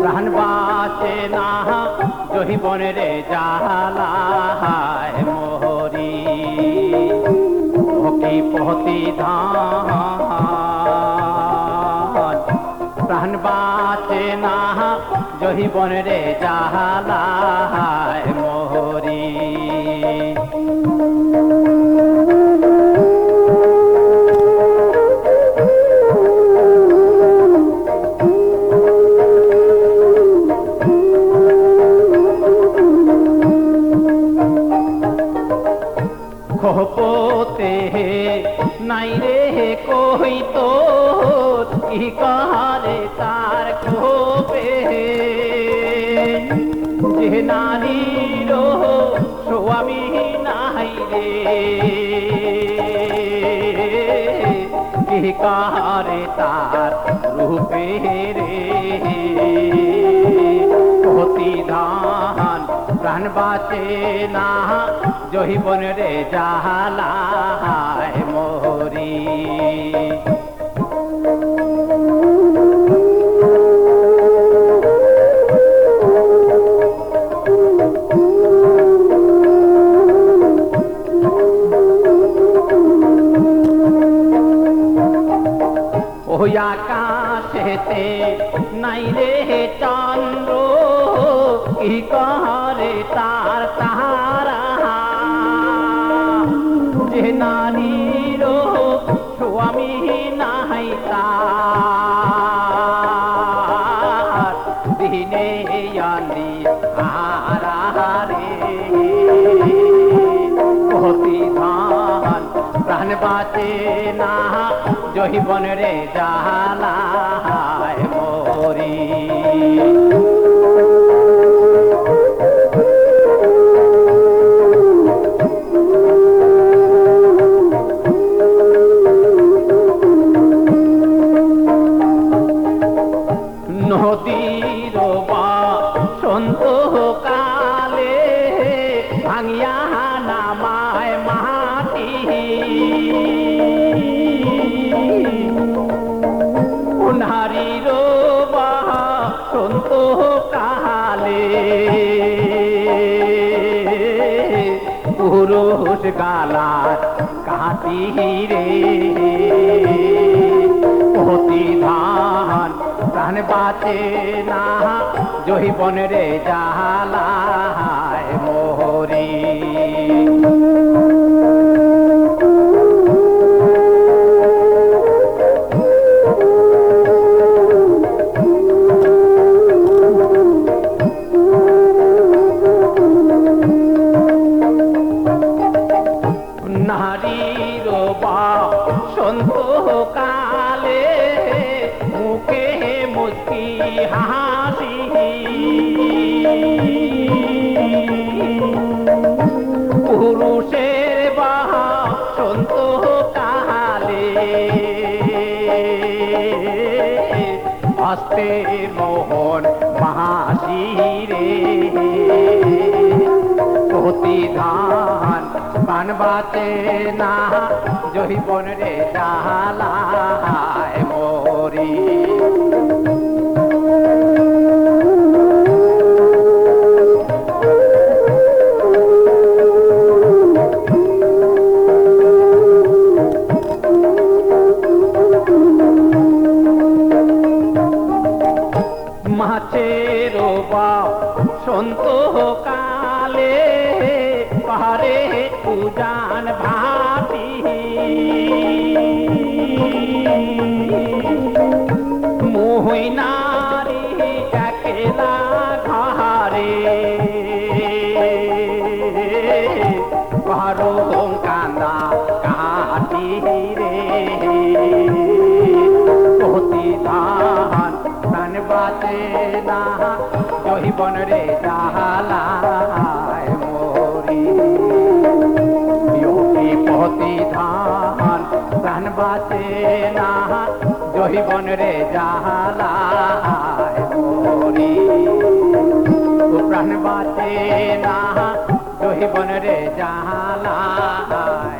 প্রাণ বনে রে জালায় মোহরি। ভকি পহতি ধান। বাঁচে না বনে রে জালায় মোহরি খোপতে নাই রে কই তো কি কারে তার খোপে যে নারীর স্বামী নাই রে। কি কারে তার রূপে রে? প্রতিধান প্রাণ বাঁচে না। জহিবন রে জাহালায় মোহরি। ওই আকাশেতে নাই রে চন্দ্র কি করে তার তাহারা? যে নারীর স্বামী নাই তার দিনে আনি প্রাণ বাঁচে না জহিবন রে জালায় সন্ত কালে ভাঙিয়া নামায় মাটি। উনারির বা সন্ত কালে পুরুষ গালা কাটি রে প্রতিধান প্রাণ বাঁচে না। জহি রে জালায় মোহরি। হাসি পুরুষের বা সন্ত কালে। হস্তে মোহন মাসি রে প্রতিধান পান বাতে না জহিবন রে জালায় মরি। উজান ভাতি। মোহিনারি একলা ঘরে। পাহাড় কান্দা কাটি রে প্রতিধান প্রাণ বাঁচে না জহিবন রে জাহালায় যোগী ধান ধান বাঁচে না জহিবন রে জাহালায় মরি। প্রাণ বাঁচে না জহিবন রে জাহালায়